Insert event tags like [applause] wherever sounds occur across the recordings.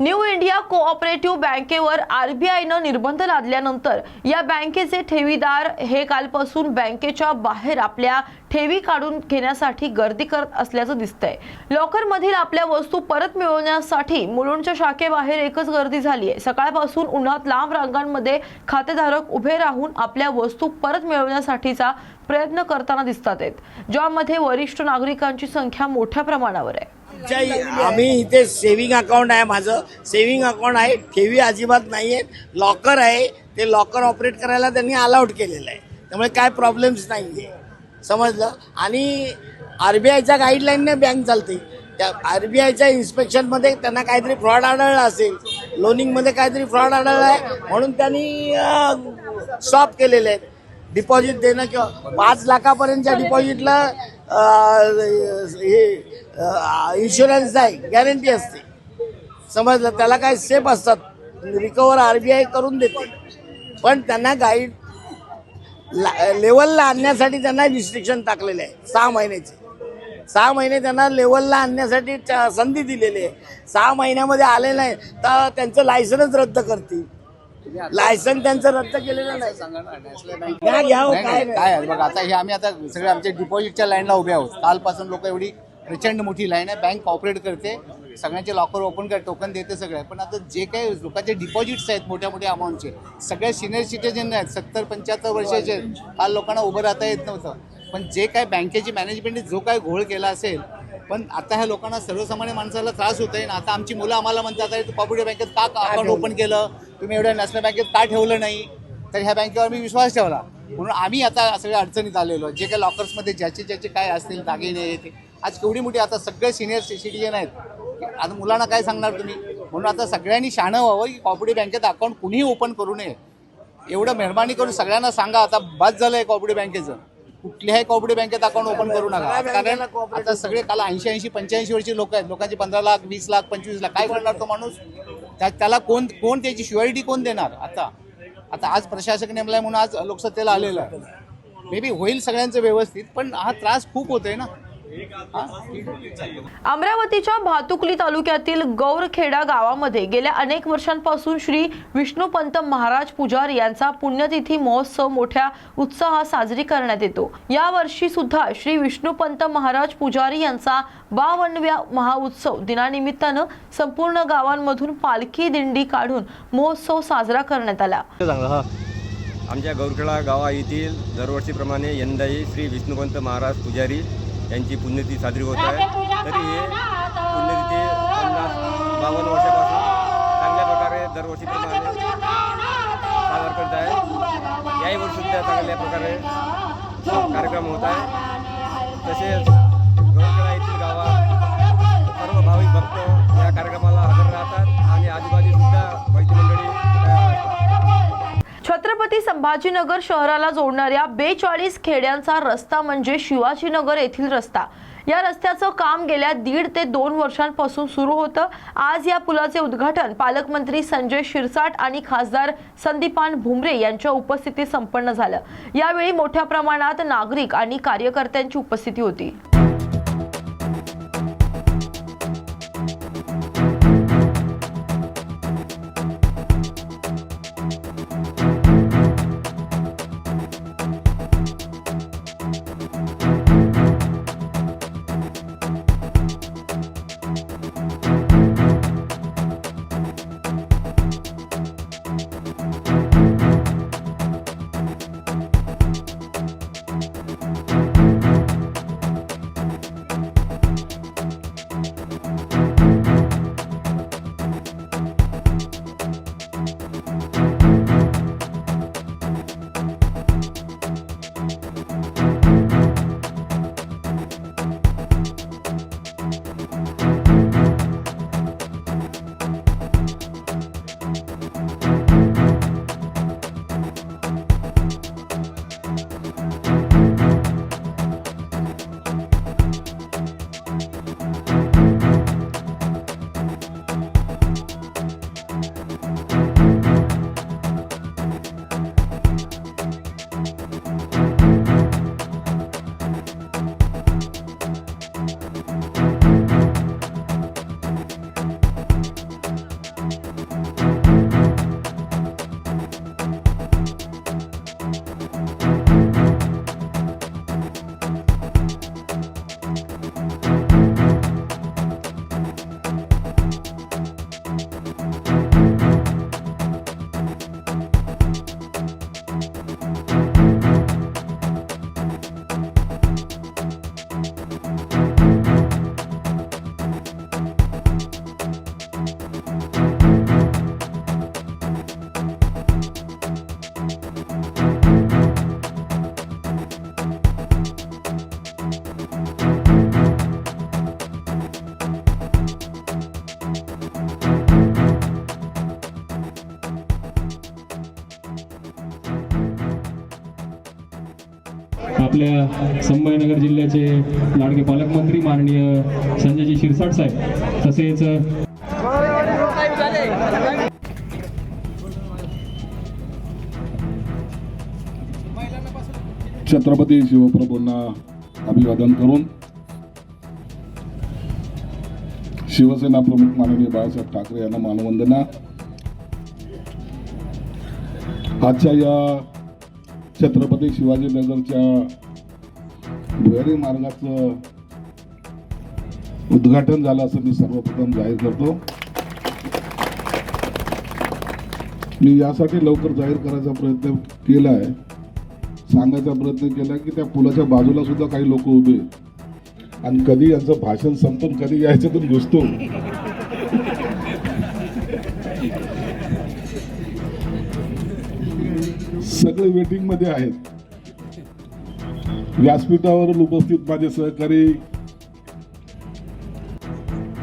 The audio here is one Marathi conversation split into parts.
न्यू इंडिया कोऑपरेटिव्ह बँकेवर आरबीआयनं निर्बंध लादल्यानंतर या बँकेचे ठेवीदार हे कालपासून बँकेच्या बाहेर आपल्या ठेवी काढून घेण्यासाठी गर्दी करत असल्याचं दिसतंय. लॉकरमधील आपल्या वस्तू परत मिळवण्यासाठी मुलुंडच्या शाखेबाहेर एकच गर्दी झाली आहे सकाळपासून उन्हात लांब रांगांमध्ये खातेधारक उभे राहून आपल्या वस्तू परत मिळवण्यासाठीचा प्रयत्न करताना दिसतात आहेत ज्यामध्ये वरिष्ठ नागरिकांची संख्या मोठ्या प्रमाणावर आहे. आमच्या आम्ही इथे सेव्हिंग अकाउंट आहे माझं. सेव्हिंग अकाउंट आहे. ठेवी अजिबात नाही आहेत लॉकर आहे. ते लॉकर ऑपरेट करायला त्यांनी अलाउड केलेलं आहे. त्यामुळे काय प्रॉब्लेम्स नाही आहे समजलं? आणि आर बी आयच्या गाईडलाईनने बँक चालते त्या आर बी आयच्या इन्स्पेक्शनमध्ये त्यांना काहीतरी फ्रॉड आढळला असेल. लोनिंगमध्ये काहीतरी फ्रॉड आढळला आहे. म्हणून त्यांनी स्टॉप केलेले आहेत डिपॉझिट देणं किंवा पाच लाखापर्यंतच्या डिपॉझिटला हे इन्शुरन्स आहे गॅरंटी असते. समजलं? त्याला काय सेफ असतात. रिकवर आर बी आय करून देते पण त्यांना गाईड लेवलला आणण्यासाठी त्यांना रिस्ट्रिक्शन टाकलेले आहे सहा महिन्याचे. सहा महिने त्यांना लेवलला आणण्यासाठी च- संधी दिलेली आहे. सहा महिन्यामध्ये आले नाही तर त्यांचं लायसनच रद्द करतील. लायसन त्यांचं रद्द केलेलं नाही. घ्या, घ्या हो, नाही, काय नाही, नाही. काय आहे? बघ आता हे आम्ही आता सगळे आमच्या डिपॉझिटच्या लाईनला उभे आहोत. कालपासून लोक एवढी प्रचंड मोठी लाईन आहे. बँक ऑपरेट करते. सगळ्यांचे लॉकर ओपन कर टोकन देते सगळे. पण आता जे काही लोकांचे डिपॉझिट्स आहेत मोठ्या मोठ्या अमाऊंटचे सगळे सिनियर सिटीजन आहेत. सत्तर पंच्याहत्तर वर्षाचे आहेत. काल लोकांना उभं राहता येत नव्हतं. पण जे काय बँकेची मॅनेजमेंटने जो काय घोळ केला असेल पण आता ह्या लोकांना सर्वसामान्य माणसाला त्रास होत आहे ना आता आमची मुलं आम्हाला म्हणतात अरे तू कॉपरेटिव्ह बँकेत का अकाउंट ओपन केलं? तुम्ही एवढ्या नॅशनल बँकेत का ठेवलं नाही? तर ह्या बँकेवर मी विश्वास ठेवला. म्हणून आम्ही आता सगळ्या अडचणीत आलेलो जे काही लॉकर्समध्ये ज्याचे ज्याचे काय असतील दागिने ते. आज केवढी मोठी आता सगळे सिनियर सिटीजन आहेत. आता मुलांना काय सांगणार तुम्ही? म्हणून आता सगळ्यांनी शहाणं व्हावं की कॉपरेटिव्ह बँकेत अकाउंट कुणीही ओपन करू नये. एवढं मेहरबानी करून सगळ्यांना सांगा आता बाद झालंय कॉपरेटिव्ह बँकेचं. कुठल्याही कॉपरेटिव्ह बँकेत अकाउंट ओपन करू नका. कारण आता सगळे काल ऐंशी ऐंशी पंच्याऐंशी वर्षी लोक आहेत. लोकांचे पंधरा लाख वीस लाख पंचवीस लाख. काय करणार तो माणूस? त्या- त्याला कोण कोण त्याची शुअरिटी कोण देणार? आता. आता आज प्रशासक नेमलाय म्हणून आज लोकसत्तेला आलेलं आहे. मे बी होईल सगळ्यांचं व्यवस्थित पण हा त्रास खूप होतोय ना. अमरावतीच्या भातुकली तालुक्यातील गौरखेडा गावामध्ये गेल्या अनेक वर्षांपासून श्री विष्णुपंत महाराज पुजारी यांचा पुण्यतिथी महोत्सव मोठ्या उत्साहात साजरी करण्यात येतो. या वर्षी सुद्धा श्री विष्णुपंत महाराज पुजारी यांचा बावनव्या महाउत्सव दिनानिमित्तानं संपूर्ण गावांमधून पालखी दिंडी काढून महोत्सव साजरा करण्यात आला. आमच्या गौरखेडा गावा येथील दरवर्षीप्रमाणे यंदाही श्री विष्णुपंत महाराज पुजारी यांची पुण्यतिथी साजरी होत आहे. तरी हे पुण्यतिथी पन्नास बावन्न वर्षापासून चांगल्या प्रकारे दरवर्षीप्रमाणे साजरा करत आहे. याही वर्षी सुद्धा चांगल्या प्रकारे कार्यक्रम होत आहे. तसेच गौरखेडा येथील गावात सर्व भाविक भक्त या कार्यक्रमाला हजर राहतात. आणि आजूबाजूसुद्धा वैद्य मंडळी तयार असतात छत्रपती संभाजीनगर शहराला जोडणाऱ्या बेचाळीस खेड्यांचा रस्ता म्हणजे शिवाजीनगर येथील रस्ता. या रस्त्याचं काम गेल्या दीड ते दोन वर्षांपासून सुरू होतं. आज या पुलाचे उद्घाटन पालकमंत्री संजय शिरसाट आणि खासदार संदीपान भुमरे यांच्या उपस्थितीत संपन्न झालं. यावेळी मोठ्या प्रमाणात नागरिक आणि कार्यकर्त्यांची उपस्थिती होती. आपल्या संभाजीनगर जिल्ह्याचे लाडके पालकमंत्री माननीय संजयजी शिरसाट साहेब. तसेच छत्रपती शिवप्रभूंना अभिवादन करून शिवसेना प्रमुख माननीय बाळासाहेब ठाकरे यांना मानवंदना. आजच्या या छत्रपती शिवाजीनगरच्या भुयारी मार्गाचं उद्घाटन झालं असं मी सर्वप्रथम जाहीर करतो. मी यासाठी लवकर जाहीर करायचा प्रयत्न केला आहे सांगायचा प्रयत्न केला की त्या पुलाच्या बाजूला सुद्धा काही लोक उभे आणि कधी यांचं भाषण संपून कधी याच्यातून घुसतो. सगळे वेटिंगमध्ये आहेत. व्यासपीठावरून उपस्थित माझे सहकारी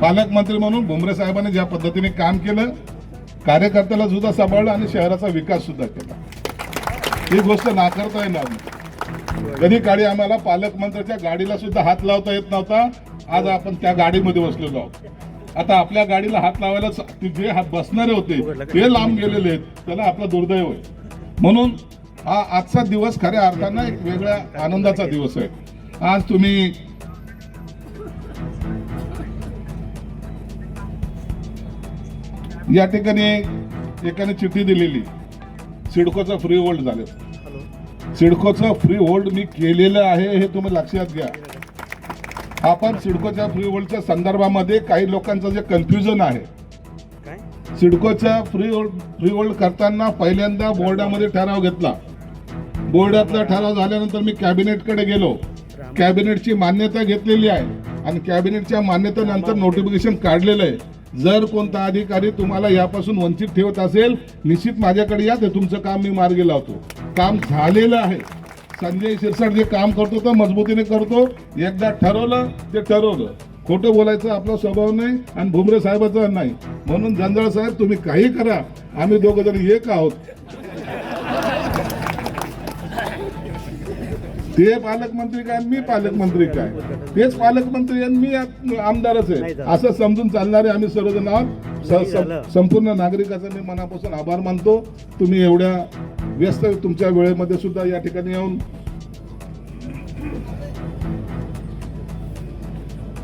पालकमंत्री म्हणून भुमरे साहेबांनी ज्या पद्धतीने काम केलं कार्यकर्त्याला सुद्धा सांभाळलं आणि शहराचा विकास सुद्धा केला. ही गोष्ट नाकारता येणार कधी काळी आम्हाला पालकमंत्र्याच्या गाडीला सुद्धा हात लावता येत नव्हता. आज आपण त्या गाडीमध्ये बसलेलो आहोत. आता आपल्या गाडीला हात लावायला ते जे हात बसणारे होते ते लांब गेलेले आहेत. त्याला आपलं दुर्दैव आहे. म्हणून हा आजचा दिवस खऱ्या अर्थानं एक वेगळ्या आनंदाचा दिवस आहे. आज तुम्ही या ठिकाणी एकाने चिठ्ठी दिलेली. सिडकोचं फ्री होल्ड झालं. सिडकोचं फ्री होल्ड मी केलेलं आहे हे तुम्ही लक्षात घ्या. आपण सिडकोच्या फ्री होल्डच्या संदर्भामध्ये काही लोकांचं जे कन्फ्युजन आहे. सिडकोच्या फ्री होल्ड फ्री होल्ड करताना पहिल्यांदा बोर्डामध्ये ठराव घेतला. बोर्डातला ठराव झाल्यानंतर मी कॅबिनेटकडे गेलो. कॅबिनेटची मान्यता घेतलेली आहे. आणि कॅबिनेटच्या मान्यतेनंतर नोटिफिकेशन काढलेलं आहे. जर कोणता अधिकारी तुम्हाला यापासून वंचित ठेवत असेल निश्चित माझ्याकडे या ते तुमचं काम मी मार्गी लावतो. काम झालेलं आहे. संजय शिरसाट जे काम करतो तर मजबूतीने करतो. एकदा ठरवलं ते ठरवलं. खोटं बोलायचं आपला स्वभाव नाही आणि भुमरे साहेबाचा नाही. म्हणून जंजाळ साहेब तुम्ही काही करा. आम्ही दोघं जण एक आहोत. ते पालकमंत्री काय मी पालकमंत्री काय? तेच पालकमंत्री आणि मी आमदारच आहे. असं समजून चालणारे आम्ही सर्वजण आहोत. संपूर्ण नागरिकाचा मी मनापासून आभार मानतो. तुम्ही एवढ्या व्यस्त तुमच्या वेळेमध्ये सुद्धा या ठिकाणी येऊन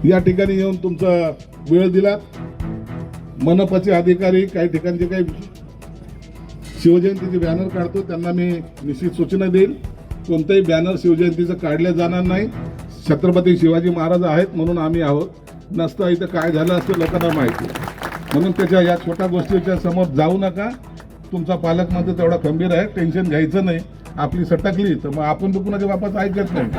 या ठिकाणी येऊन तुमचा वेळ दिला मनपाचे अधिकारी काही ठिकाणचे काही शिवजयंतीचे बॅनर काढतो त्यांना मी निश्चित सूचना देईल. कोणतंही बॅनर शिवजयंतीचं काढलं जाणार नाही. छत्रपती शिवाजी महाराज आहेत म्हणून आम्ही आहोत. नसतं इथं काय झालं असतं लोकांना माहिती. म्हणून त्याच्या या छोट्या गोष्टीच्या समोर जाऊ नका. तुमचा पालकमंत्री तेवढा खंबीर आहे. टेन्शन घ्यायचं नाही. आपली सटकली तर मग आपण तर कुणाच्या बापाच ऐकत नाही.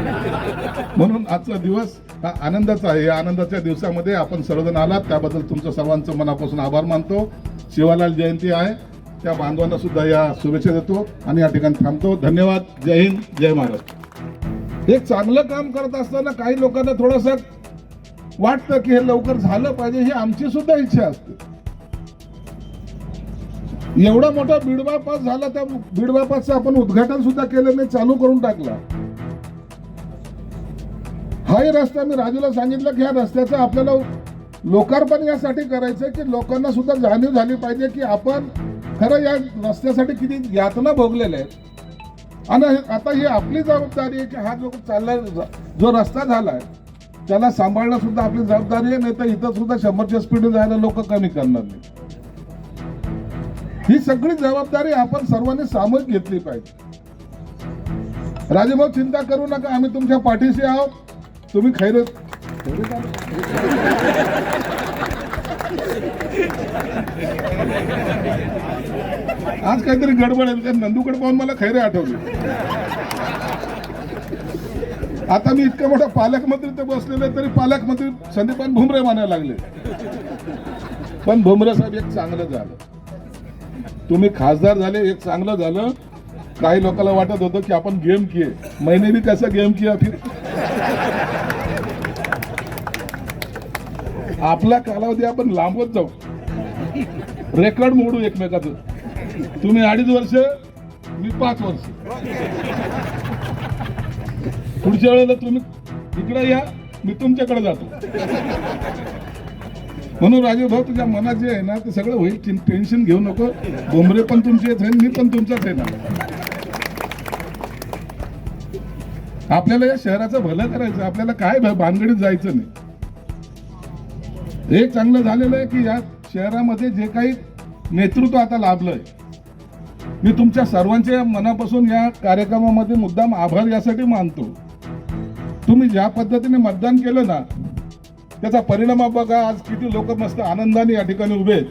म्हणून आजचा दिवस हा आनंदाचा आहे. या आनंदाच्या दिवसामध्ये आपण सर्वजण आलात. त्याबद्दल तुमचं सर्वांचं मनापासून आभार मानतो. शिवालाल जयंती आहे. त्या बांधवांना सुद्धा या शुभेच्छा देतो आणि या ठिकाणी थांबतो. धन्यवाद. जय हिंद. जय महाराष्ट्र. एक चांगलं काम करत असताना काही लोकांना थोडंसं वाटतं की हे लवकर झालं पाहिजे ही आमची सुद्धा इच्छा असते. एवढा मोठा बिडबापास झाला त्या बिडबापासचं आपण उद्घाटन सुद्धा केलं नाही चालू करून टाकला. हाही रस्ता मी राजूला सांगितलं की ह्या रस्त्याचं आपल्याला लोकार्पण यासाठी करायचं की लोकांना सुद्धा जाणीव झाली पाहिजे की आपण खरं या रस्त्यासाठी किती यातना भोगलेल्या आहेत. आणि आता ही आपली जबाबदारी आहे की हा जो चालला जो रस्ता झालाय त्याला सांभाळणं सुद्धा आपली जबाबदारी आहे नाही तर इथं सुद्धा शंभरच्या स्पीडने जायला लोक कमी करणार नाही ही सगळी जबाबदारी आपण सर्वांनी सामोर घेतली पाहिजे. राजेभाऊ चिंता करू नका आम्ही तुमच्या पाठीशी आहोत. तुम्ही खैर आज काहीतरी गडबड आहे. त्या नंदूकडे पाहून मला खैरे आठवले. आता मी इतका मोठा पालकमंत्री तर बसलेले तरी पालकमंत्री संदीपान भुमरे म्हणायला लागले. पण भुमरे साहेब एक चांगलं झालं. तुम्ही खासदार झाले एक चांगलं झालं. काही लोकांना वाटत होतं की आपण गेम किए मैंने भी कैसा गेम किया फिर. आपला कालावधी आपण लांबवत जाऊ. रेकॉर्ड मोडू एकमेकाचं. तुम्ही अडीच वर्ष मी पाच वर्ष. पुढच्या वेळेला तुम्ही इकडे या मी तुमच्याकडे जातो. म्हणून राजीव भाऊ तुझ्या मनात जे आहे ना ते सगळं होईल. टेन्शन घेऊ नको. बोंबरे पण तुमचेच आहे मी पण तुमचाच आहे ना. आपल्याला या शहराचं भलं करायचं आपल्याला काय भानगडीत जायचं नाही. एक चांगलं झालेलं आहे की या शहरामध्ये जे काही नेतृत्व आता लाभलंय. मी तुमच्या सर्वांच्या मनापासून या कार्यक्रमामध्ये मुद्दाम आभार यासाठी मानतो. तुम्ही ज्या पद्धतीने मतदान केलं ना त्याचा परिणाम बघा आज किती लोक मस्त आनंदाने या ठिकाणी उभे आहेत.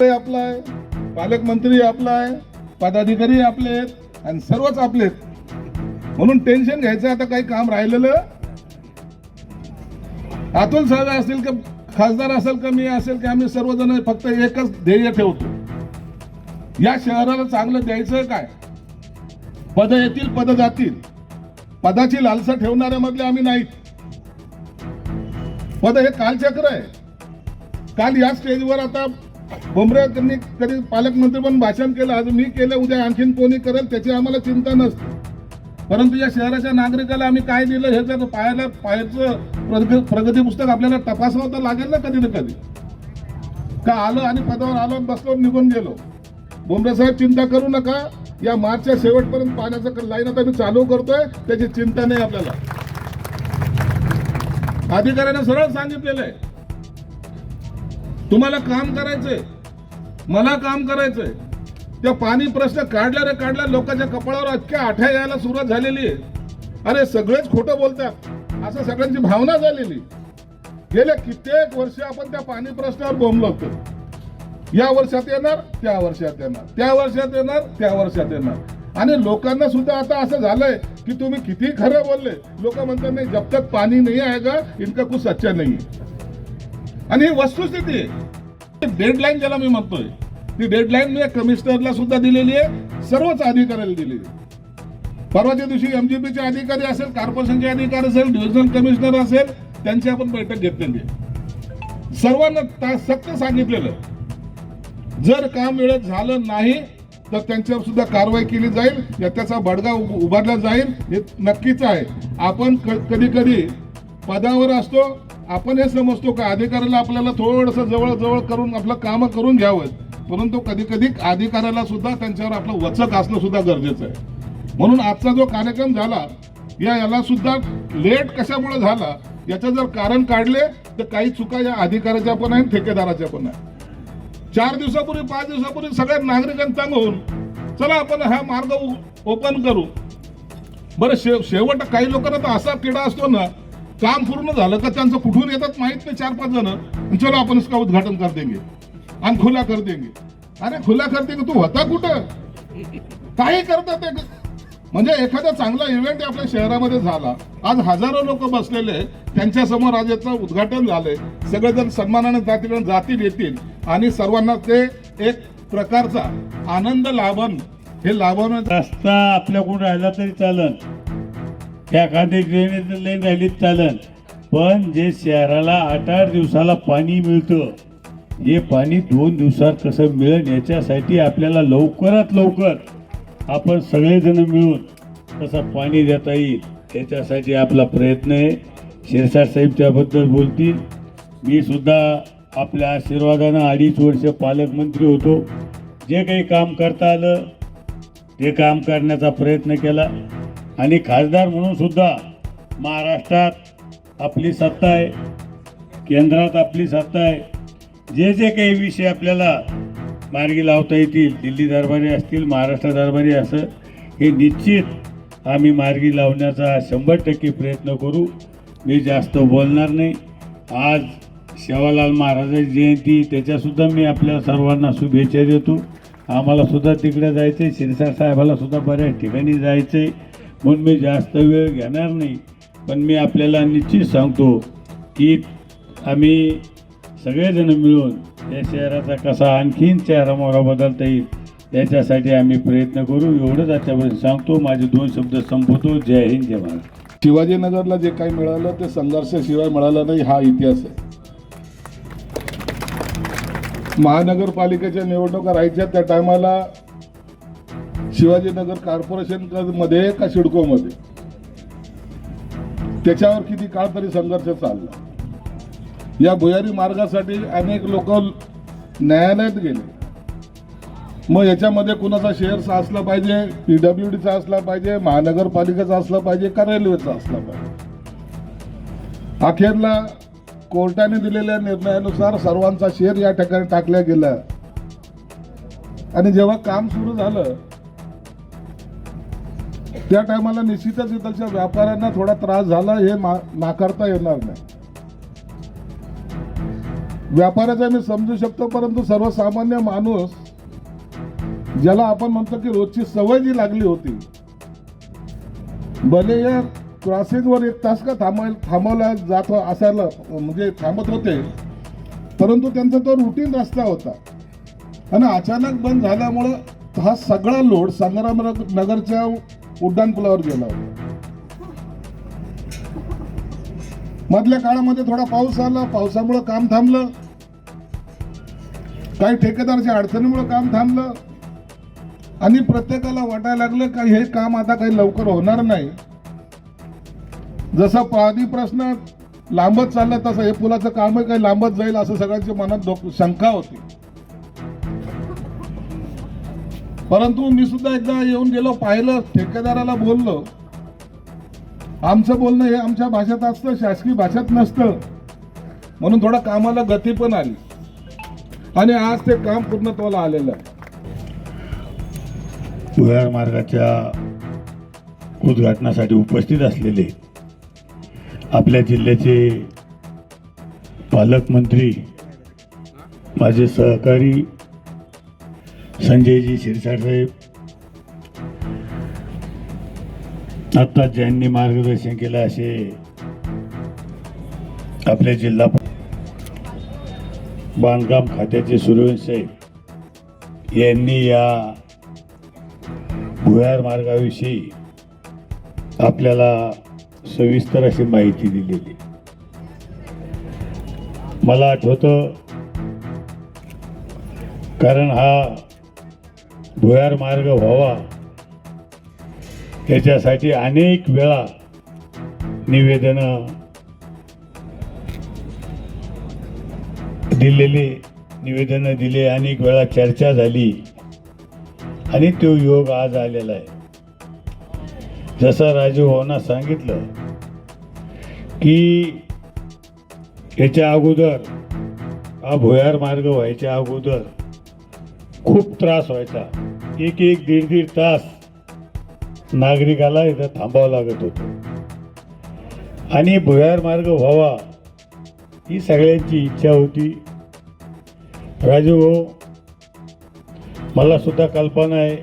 ते आपला आहे पालकमंत्री आपला आहे पदाधिकारी आपले आहेत आणि सर्वच आपले आहेत. म्हणून टेन्शन घ्यायचं आता काही काम राहिलेलं. अतुल साहेब असतील की खासदार असेल का मी असेल की आम्ही सर्वजण फक्त एकच ध्येय ठेवतो. या शहराला चांगलं द्यायचं काय? पद येतील पद जातील. पदाची लालसा ठेवणाऱ्या मधले आम्ही नाहीत. पद हे कालचक्र आहे. काल या स्टेजवर आता बोंबरे यांनी कधी पालकमंत्री पण भाषण केलं आज मी केलं उद्या आणखीन कोणी करेल त्याची आम्हाला चिंता नसते. परंतु या शहराच्या नागरिकाला आम्ही काय दिलं हे जर पाहायला पाहायचं प्रगती पुस्तक आपल्याला तपासावं तर लागेल ना कधी ना कधी. का आलं आणि पदावर आलो आणि बसलो निघून गेलो. बोमरे साहेब चिंता करू नका. या मार्चच्या शेवटपर्यंत पाण्याचं लाईन आता मी चालू करतोय. त्याची चिंता नाही आपल्याला. अधिकाऱ्याने सरळ सांगितलेलं आहे. तुम्हाला काम करायचंय. मला काम करायचंय. त्या पाणी प्रश्न काढला रे काढला लोकांच्या कपाळावर अख्ख्या आठ्या यायला सुरुवात झालेली आहे. अरे सगळेच खोटं बोलतात. असं सगळ्यांची भावना झालेली. गेल्या कित्येक वर्ष आपण त्या पाणी प्रश्नावर बोंबलो होतो या वर्षात येणार त्या वर्षात येणार. त्या वर्षात येणार त्या वर्षात येणार. आणि लोकांना सुद्धा आता असं झालंय की तुम्ही किती खरं बोलले. लोक म्हणतात नाही जब तक पाणी नाही आएगा इनका कुछ सच्चा नाही आणि ही वस्तुस्थिती आहे. डेडलाईन ज्याला मी म्हणतोय ती डेडलाईन मी कमिशनरला सुद्धा दिलेली आहे सर्वच अधिकाऱ्याला दिलेली आहे. परवाच्या दिवशी एमजीपीचे अधिकारी असेल कॉर्पोरेशनचे अधिकारी असेल डिव्हिजनल कमिशनर असेल त्यांची आपण बैठक घेतलेली आहे. सर्वांना ता- सक्त सांगितलेलं जर काम वेळेत झालं नाही तर त्यांच्यावर सुद्धा कारवाई केली जाईल या त्याचा बडगा उभ- उभारला जाईल हे नक्कीच आहे. आपण कधी कधी पदावर असतो आपण हे समजतो का अधिकाऱ्याला आपल्याला थोडस जवळजवळ करून आपलं काम करून घ्यावं. परंतु कधी कधी अधिकाऱ्याला सुद्धा त्यांच्यावर आपलं वचक असणं सुद्धा गरजेचं आहे. म्हणून आजचा जो कार्यक्रम झाला या याला सुद्धा लेट कशामुळे झाला याचं जर कारण काढले तर काही चुका या अधिकाऱ्याच्या पण आहेत ठेकेदाराच्या पण आहेत. चार दिवसापूर्वी पाच दिवसापूर्वी सगळ्या नागरिकांना होऊन चला आपण हा मार्ग ओपन करू. बरं शेव शेवट काही लोकांना तर असा किडा असतो ना काम पूर्ण झालं का त्यांचं कुठून येतात माहीत नाही चार पाच जण चलो आपण इसका उद्घाटन कर देंगे आणि खुला कर देंगे. अरे खुला कर देंगे तू होता कुठं? काही करतात ते म्हणजे एखादा चांगला इव्हेंट आपल्या शहरामध्ये झाला आज हजारो लोक बसलेले त्यांच्यासमोर आज याचं उद्घाटन झालंय. सगळेजण सन्मानाने जातील जातील येतील आणि सर्वांना ते एक प्रकारचा आनंद लाभन हे लाभवणं रस्ता आपल्याकडून राहिला तरी चालन. त्या एखादी ड्रेनेज लाईन राहिली चालन. पण जे शहराला आठ आठ दिवसाला पाणी मिळतं हे पाणी दोन दिवसात कसं मिळेल याच्यासाठी आपल्याला लवकरात लवकर आपण सगळेजण मिळून कसं पाणी देता येईल. त्याच्यासाठी आपला प्रयत्न आहे. शिरसाट साहेब त्याबद्दल बोलतील. मी सुद्धा आपल्या आशीर्वादानं अडीच वर्ष पालकमंत्री होतो. जे काही काम करता आलं ते काम करण्याचा प्रयत्न केला. आणि खासदार म्हणून सुद्धा महाराष्ट्रात आपली सत्ता आहे. केंद्रात आपली सत्ता आहे. जे जे काही विषय आपल्याला मार्गी लावता येतील. दिल्ली दरबारी असतील महाराष्ट्र दरबारी असं. हे निश्चित आम्ही मार्गी लावण्याचा शंभर टक्के प्रयत्न करू. मी जास्त बोलणार नाही. आज शेवालाल महाराजांची जयंती त्याच्यासुद्धा मी आपल्या सर्वांना शुभेच्छा देतो. आम्हालासुद्धा तिकडे जायचं आहे शिरसाट साहेबालासुद्धा बऱ्याच ठिकाणी जायचं आहे म्हणून मी जास्त वेळ घेणार नाही. पण मी आपल्याला निश्चित सांगतो की आम्ही सगळेजण मिळून या शहराचा कसा आणखीन चेहरा मोहरा बदलता येईल याच्यासाठी आम्ही प्रयत्न करू. एवढंच आतापर्यंत सांगतो. माझे दोन शब्द संपवतो. जय हिंद जय महाराष्ट्र शिवाजीनगरला जे काही मिळालं ते संघर्षाशिवाय मिळालं नाही. हा इतिहास आहे. महानगरपालिकेच्या निवडणुका राहायच्या त्या टायमाला शिवाजीनगर कॉर्पोरेशनमध्ये का सिडकोमध्ये त्याच्यावर किती काळ तरी संघर्ष चालला. या भुयारी मार्गासाठी अनेक लोक न्यायालयात गेले. मग याच्यामध्ये कुणाचा शेअर्स असला पाहिजे पी डब्ल्यू डीचा असला पाहिजे महानगरपालिकेचा असला पाहिजे का रेल्वेचा असला पाहिजे? अखेरला कोर्टाने दिलेल्या निर्णयानुसार सर्वांचा शेअर या ठिकाणी टाकला गेला आणि जेव्हा काम सुरू झालं त्या टायमाला निश्चितच इथलच्या व्यापाऱ्यांना थोडा त्रास झाला हे मा- नाकारता येणार नाही. व्यापाऱ्याचा मी समजू शकतो परंतु सर्वसामान्य माणूस ज्याला आपण म्हणतो की रोजची सवय जी लागली होती भले या क्रॉसिंगवर एक तास का थांबाय थांबवला जात हो-, असायला म्हणजे थांबत होते परंतु त्यांचा तो रुटीन रस्ता होता. आणि अचानक बंद झाल्यामुळं हा सगळा लोड संग्राम नगरच्या उड्डाणपुलावर गेला. होता मधल्या काळामध्ये थोडा पाऊस आला पावसामुळं काम थांबलं. काही ठेकेदारच्या अडचणीमुळे काम थांबलं आणि प्रत्येकाला वाटायला लागलं का हे काम आता काही लवकर होणार नाही. जसा पाणी प्रश्न लांबत चालला तसं हे पुलाचं कामही काही लांबत जाईल असं सगळ्यांच्या मनात शंका होती. परंतु मी सुद्धा एकदा येऊन गेलो पाहिलं ठेकेदाराला बोललो. आमचं बोलणं हे आमच्या भाषेत असतं शासकीय भाषेत नसतं. म्हणून थोडं कामाला गती पण आली. आणि आज ते काम पूर्णत्वाला आलेलं आहे. भुयार मार्गाच्या उद्घाटनासाठी उपस्थित असलेले आपल्या जिल्ह्याचे पालकमंत्री माझे सहकारी संजयजी शिरसाट साहेब आत्ताच ज्यांनी मार्गदर्शन केलं असे आपले जिल्हा बांधकाम खात्याचे सूर्यवंश साहेब यांनी या भुयार मार्गाविषयी आपल्याला सविस्तर अशी माहिती दिलेली. मला आठवतं कारण हा भुयार मार्ग व्हावा याच्यासाठी अनेक वेळा निवेदनं दिलेली निवेदनं दिले अनेक वेळा चर्चा झाली. आणि तो योग आज आलेला आहे. जसं राजू भावना सांगितलं की याच्या अगोदर हा भुयार मार्ग व्हायच्या अगोदर खूप त्रास व्हायचा. एक एक दीड दीड तास नागरिकाला इथं थांबावं लागत होतं. आणि भुयार मार्ग व्हावा ही सगळ्यांची इच्छा होती. राजू भाऊ मला सुद्धा कल्पना आहे.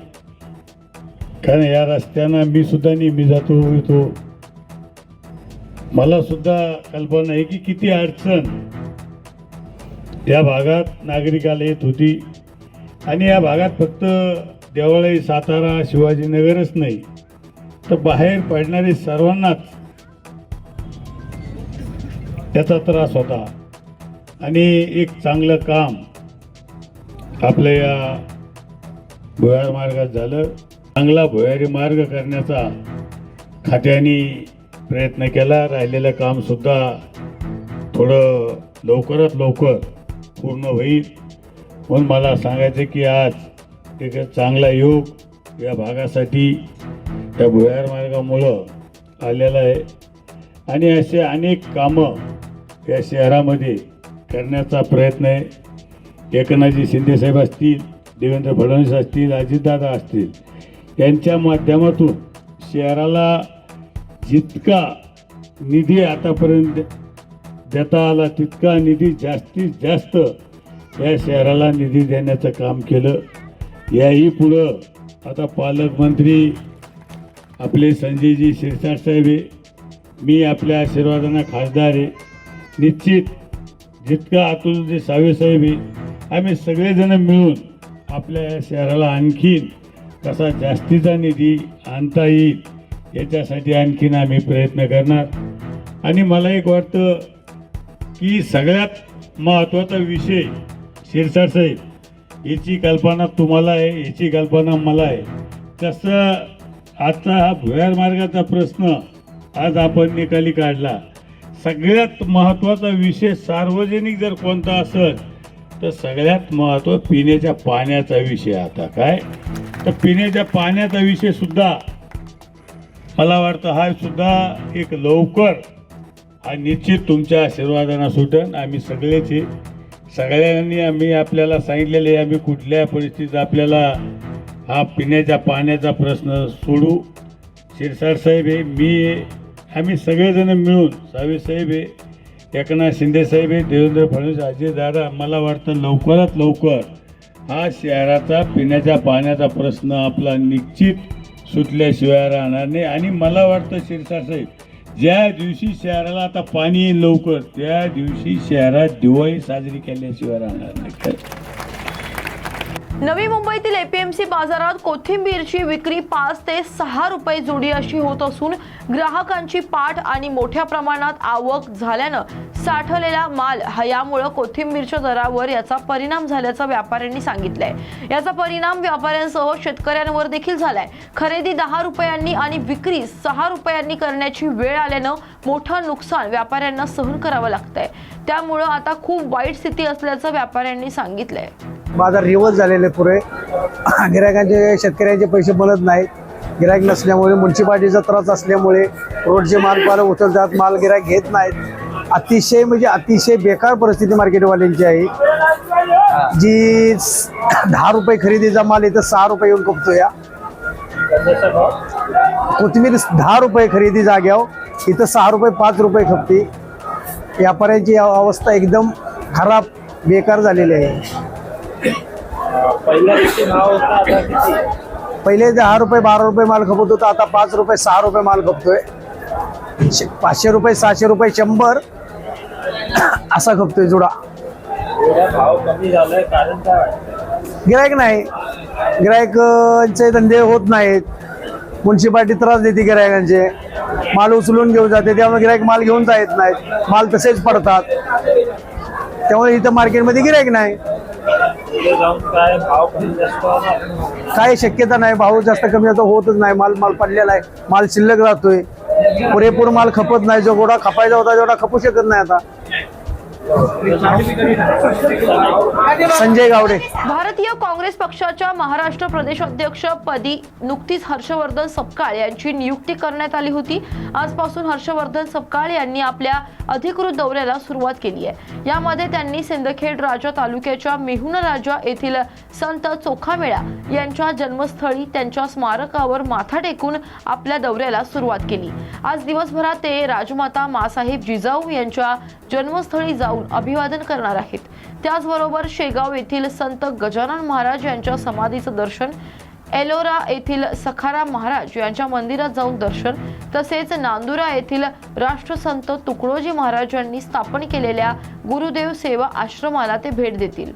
कारण या रस्त्यानं मी सुद्धा नेहमी जातो येतो. मला सुद्धा कल्पना आहे की किती अडचण या भागात नागरिकाला येत होती. आणि या भागात फक्त देवाळी सातारा शिवाजीनगरच नाही तर बाहेर पडणारे सर्वांनाच त्याचा त्रास होता. आणि एक चांगलं काम आपल्या या भुयार मार्गात झालं. चांगला भुयारी मार्ग करण्याचा खात्याने प्रयत्न केला. राहिलेलं कामसुद्धा थोडं लवकरात लवकर पूर्ण होईल. म्हणून मला सांगायचं की आज एक चांगला योग या भागासाठी त्या भुयार मार्गामुळं आलेला आहे. आणि असे अनेक कामं या शहरामध्ये करण्याचा प्रयत्न आहे. एकनाथजी शिंदेसाहेब असतील देवेंद्र फडणवीस असतील अजितदादा असतील यांच्या माध्यमातून शहराला जितका निधी आतापर्यंत देता आला तितका निधी जास्तीत जास्त या शहराला निधी देण्याचं काम केलं. याही पुढं आता पालकमंत्री आपले संजयजी शिरसाट साहेब आहे. मी आपल्या आशीर्वादांना खासदार आहे. निश्चित जितका अतुलजी सावे साहेब आम्ही सगळेजण मिळून आपल्या या शहराला आणखीन कसा जास्तीचा निधी आणता येईल याच्यासाठी आणखीन आम्ही प्रयत्न करणार. आणि मला एक वाटतं की सगळ्यात महत्त्वाचा विषय शिरसाट साहेब याची कल्पना तुम्हाला आहे याची कल्पना मला आहे. तसं आता हा भुयार मार्गाचा प्रश्न आज आपण निकाली काढला. सगळ्यात महत्त्वाचा विषय सार्वजनिक जर कोणता असेल तर सगळ्यात महत्त्व पिण्याच्या पाण्याचा विषय. आता काय? तर पिण्याच्या पाण्याचा विषय सुद्धा मला वाटतं हा सुद्धा एक लवकर हा निश्चित तुमच्या आशीर्वादांना सुटन आम्ही सगळ्याचे सगळ्यांनी आम्ही आपल्याला सांगितलेले आम्ही कुठल्या परिस्थितीत आपल्याला हा पिण्याच्या पाण्याचा प्रश्न सोडू. शिरसाट साहेब हे मी आम्ही सगळेजण मिळून सावेसाहेब साहेब एकनाथ शिंदेसाहेब हे देवेंद्र फडणवीस अजय दादा मला वाटतं लवकरात लवकर हा शहराचा पिण्याच्या पाण्याचा प्रश्न आपला निश्चित सुटल्याशिवाय राहणार नाही. आणि मला वाटतं शिरसाट साहेब ज्या दिवशी शहराला आता पाणी येईल लवकर त्या दिवशी शहरात दिवाळी साजरी केल्याशिवाय राहणार नाही. नवी मुंबईतील एपीएमसी बाजारात कोथिंबीरची विक्री पाच ते सहा रुपये जोडी अशी होत असून ग्राहकांची पाठ आणि मोठ्या प्रमाणात आवक झाल्यानं साठवलेला माल हा यामुळं कोथिंबीरच्या दरावर याचा परिणाम झाल्याचं व्यापाऱ्यांनी सांगितलंय. याचा परिणाम व्यापाऱ्यांसह शेतकऱ्यांवर देखील झालाय. खरेदी दहा रुपयांनी आणि विक्री सहा रुपयांनी करण्याची वेळ आल्यानं मोठं नुकसान व्यापाऱ्यांना सहन करावं लागतंय. त्यामुळं आता खूप वाईट स्थिती असल्याचं व्यापाऱ्यांनी सांगितलंय. बाजार रिवर्स झालेले पुरे. [coughs] गिरायकांचे शेतकऱ्यांचे पैसे मिळत नाहीत. गिरायक नसल्यामुळे म्युन्सिपाल्टीचा त्रास असल्यामुळे रोडचे माल पार उचलतात माल गिरायक घेत नाहीत. अतिशय म्हणजे अतिशय बेकार परिस्थिती मार्केटवाल्यांची आहे जी [coughs] दहा रुपये खरेदीचा माल इथं सहा रुपये येऊन खपतो या. कोथिंबीर दहा रुपये खरेदी जाग्यावर इथं सहा रुपये पाच रुपये खपते. व्यापाऱ्यांची अवस्था एकदम खराब बेकार झालेली आहे. पहिले दहा रुपये बारा रुपये माल खपत होता आता पाच रुपये सहा रुपये माल खपतोय. शे- पाचशे रुपये सहाशे रुपये शंभर. असा खपतोय जुडा. गिरायक नाही. गिरायकचे धंदे होत नाहीत. म्युन्सिपाल्टी त्रास देते गिरायकांचे माल उचलून घेऊन जाते त्यामुळे गिरायक माल घेऊन जात नाहीत. माल तसेच पडतात. त्यामुळे इथं मार्केटमध्ये गिरायक नाही. काय शक्यता नाही भाव जास्त कमी आता होतच नाही माल माल पडलेला आहे माल शिल्लक राहतोय. पुरेपूर माल खपत नाही जो गोडा खपायचा होता तेवढा खपू शकत नाही आता. संजय गावडे. भारतीय काँग्रेस पक्षाच्या महाराष्ट्र प्रदेश अध्यक्ष पदी नुकतीच हर्षवर्धन सपकाळ यांची नियुक्ती करण्यात आली होती. आजपासून हर्षवर्धन सपकाळ यांनी आपल्या अधिकृत दौऱ्याला सुरुवात केली आहे. यामध्ये त्यांनी सिंदखेड राजा तालुक्याच्या मेहुण राजा येथील संत चोखामेळा यांच्या जन्मस्थळी त्यांच्या स्मारकावर माथा टेकून आपल्या दौऱ्याला सुरुवात केली. आज दिवसभरात ते राजमाता मासाहेब जिजाऊ यांच्या जन्मस्थळी जाऊ जाऊन अभिवादन करणार आहेत. त्याचबरोबर शेगाव येथील संत गजानन महाराज यांच्या समाधीचं दर्शन एलोरा येथील सखाराम महाराज यांच्या मंदिरात जाऊन दर्शन तसेच नांदुरा येथील राष्ट्रसंत तुकडोजी महाराजांनी स्थापन केलेल्या गुरुदेव सेवा आश्रमाला ते भेट देतील.